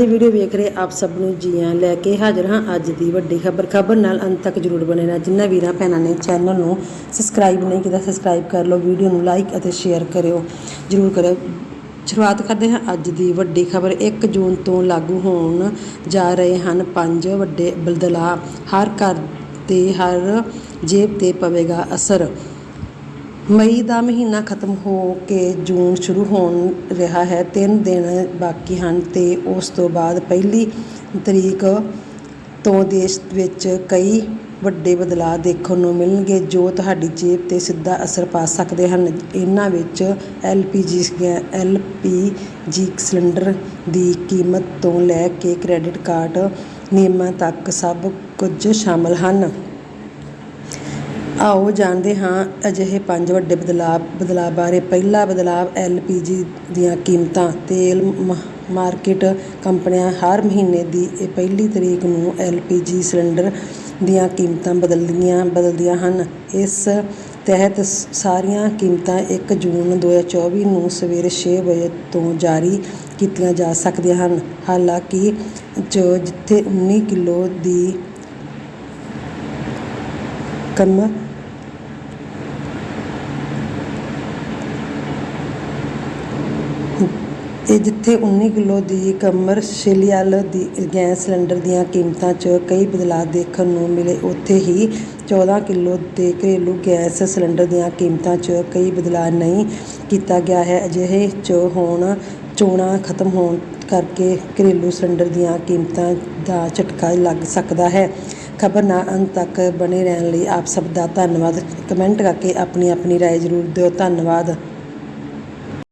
ਇਹ ਵੀਡੀਓ ਵੇਖ ਰਹੇ ਆਪ ਸਭ ਨੂੰ ਜੀਆਂ ਲੈ ਕੇ ਹਾਜ਼ਰ ਹਾਂ ਅੱਜ ਦੀ ਵੱਡੀ ਖਬਰ। ਖਬਰ ਨਾਲ ਅੰਤ ਤੱਕ ਜਰੂਰ ਬਣੇ ਰਹਿਣਾ ਜਿਨ੍ਹਾਂ ਵੀਰਾਂ ਭੈਣਾਂ ਨੇ ਚੈਨਲ ਨੂੰ ਸਬਸਕ੍ਰਾਈਬ ਨਹੀਂ ਕੀਤਾ ਸਬਸਕ੍ਰਾਈਬ ਕਰ ਲਓ, ਵੀਡੀਓ ਨੂੰ ਲਾਈਕ ਅਤੇ ਸ਼ੇਅਰ ਕਰਿਓ। ਜਰੂਰ ਕਰਿਓ। ਸ਼ੁਰੂਆਤ ਕਰਦੇ ਹਾਂ ਅੱਜ ਦੀ ਵੱਡੀ ਖਬਰ। 1 ਜੂਨ ਤੋਂ ਲਾਗੂ ਹੋਣ ਜਾ ਰਹੇ ਹਨ ਪੰਜ ਵੱਡੇ ਬਦਲਾਅ ਹਰ ਘਰ ਤੇ ਹਰ ਜੇਬ ਤੇ ਪਵੇਗਾ ਅਸਰ। ਮਈ ਦਾ ਮਹੀਨਾ ਖਤਮ ਹੋ ਕੇ ਜੂਨ ਸ਼ੁਰੂ ਹੋਣ ਰਿਹਾ ਹੈ, ਤਿੰਨ ਦਿਨ ਬਾਕੀ ਹਨ ਤੇ ਉਸ ਤੋਂ ਬਾਅਦ ਪਹਿਲੀ ਤਰੀਕ ਤੋਂ ਦੇਸ਼ ਵਿੱਚ ਕਈ ਵੱਡੇ ਬਦਲਾਅ ਦੇਖਣ ਨੂੰ ਮਿਲਣਗੇ ਜੋ ਤੁਹਾਡੀ ਜੇਬ ਤੇ ਸਿੱਧਾ ਅਸਰ ਪਾ ਸਕਦੇ ਹਨ। ਇਹਨਾਂ ਵਿੱਚ ਐਲਪੀਜੀ ਐਲਪੀਜੀ ਸਿਲੰਡਰ ਦੀ ਕੀਮਤ ਤੋਂ ਲੈ ਕੇ ਕ੍ਰੈਡਿਟ ਕਾਰਡ ਨਿਯਮਾਂ ਤੱਕ ਸਭ ਕੁਝ ਸ਼ਾਮਲ ਹਨ। ਆਓ ਜਾਣਦੇ ਹਾਂ ਅਜਿਹੇ ਪੰਜ ਵੱਡੇ ਬਦਲਾਅ ਬਦਲਾਅ ਬਾਰੇ। ਪਹਿਲਾ ਬਦਲਾਅ ਐਲਪੀਜੀ ਦੀਆਂ ਕੀਮਤਾਂ। ਤੇਲ ਮ- ਮਾਰਕੀਟ ਕੰਪਨੀਆਂ ਹਰ ਮਹੀਨੇ ਦੀ ਪਹਿਲੀ ਤਰੀਕ ਨੂੰ ਐਲਪੀਜੀ ਸਿਲੰਡਰ ਦੀਆਂ ਕੀਮਤਾਂ ਬਦਲਦੀਆਂ ਬਦਲਦੀਆਂ ਹਨ। ਇਸ ਤਹਿਤ ਸ- ਸਾਰੀਆਂ ਕੀਮਤਾਂ 1 ਜੂਨ 2024 ਨੂੰ ਸਵੇਰੇ 6 ਵਜੇ ਤੋਂ ਜਾਰੀ ਕੀਤੀਆਂ ਜਾ ਸਕਦੀਆਂ ਹਨ। ਹਾਲਾਂਕਿ ਜੋ ਜਿੱਥੇ 19 ਕਿਲੋ ਦੀ ਕਮ ਇਹ ਜਿੱਥੇ 19 ਕਿਲੋ ਦੀ ਕਮਰਸ਼ੀਅਲ ਦੀ ਗੈਸ ਸਿਲੰਡਰ ਦੀਆਂ ਕੀਮਤਾਂ 'ਚ ਕਈ ਬਦਲਾਅ ਦੇਖਣ ਨੂੰ ਮਿਲੇ ਉੱਥੇ ਹੀ 14 ਕਿਲੋ ਦੇ ਘਰੇਲੂ ਗੈਸ ਸਿਲੰਡਰ ਦੀਆਂ ਕੀਮਤਾਂ 'ਚ ਕਈ ਬਦਲਾਅ ਨਹੀਂ ਕੀਤਾ ਗਿਆ ਹੈ ਅਜਿਹੇ 'ਚ ਹੁਣ ਚੋਣਾਂ ਖਤਮ ਹੋਣ ਕਰਕੇ ਘਰੇਲੂ ਸਿਲੰਡਰ ਦੀਆਂ ਕੀਮਤਾਂ ਦਾ ਝਟਕਾ ਲੱਗ ਸਕਦਾ ਹੈ ਖਬਰ ਨਾਲ ਅੰਤ ਤੱਕ ਬਣੇ ਰਹਿਣ ਲਈ ਆਪ ਸਭ ਦਾ ਧੰਨਵਾਦ ਕਮੈਂਟ ਕਰਕੇ ਆਪਣੀ ਆਪਣੀ رائے ਜ਼ਰੂਰ ਦਿਓ ਧੰਨਵਾਦ